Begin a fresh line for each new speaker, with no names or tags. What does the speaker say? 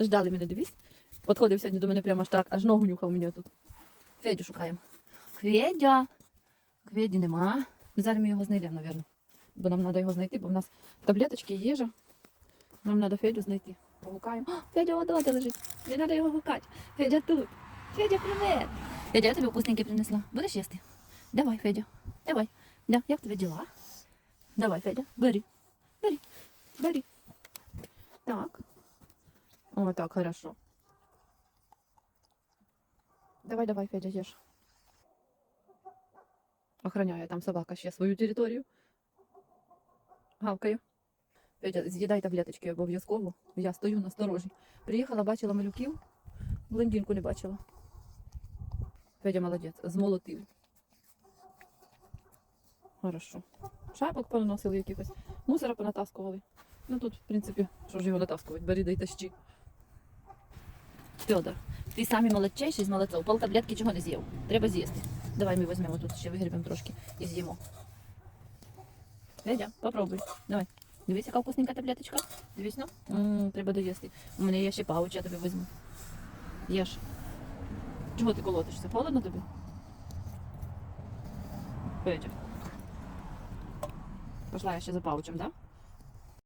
Ждали мене, дивись. Подходив сьогодні до мене прямо аж так, аж ногу нюхав мені тут. Федю шукаємо. Федя. Феді нема. Зараз ми його знайдемо, мабуть. Бо нам треба його знайти, бо в нас таблеточки, їжа. Нам треба Федю знайти. Погукаємо. О, Федя одоти лежить. Не треба його гукати. Федя тут. Федя, привет. Федя, я тобі вкусненьке принесла. Будеш їсти? Давай, Федя. Давай. Да, як тебе діла? Давай, Федя, бери. Бери. Бери. О, так, хорошо. Давай, давай, Федя, ешь. Охраняє там собака ще свою територію. Гавкаю. Федя, з'їдай таблеточки обов'язково. Я стою на сторожі. Приїхала, бачила малюків, блондинку не бачила. Федя молодець, змолотив. Хорошо. Шапок поносили якихось, мусора понатаскували. Ну тут, в принципі, що ж його натаскувати, бери да й тащи. Федор, ти самий молодчайший з молодців. Пол таблетки чого не з'їв. Треба з'їсти. Давай ми візьмемо тут ще вигрібемо трошки і з'їмо. Федя, попробуй. Давай. Дивись, яка вкусненька таблеточка. Дивись, ну. М, треба доїсти. У мене є ще пауч, я тобі візьму. Їж. Чого ти колотишся? Холодно тобі? Федя. Пошла я ще за паучем, да?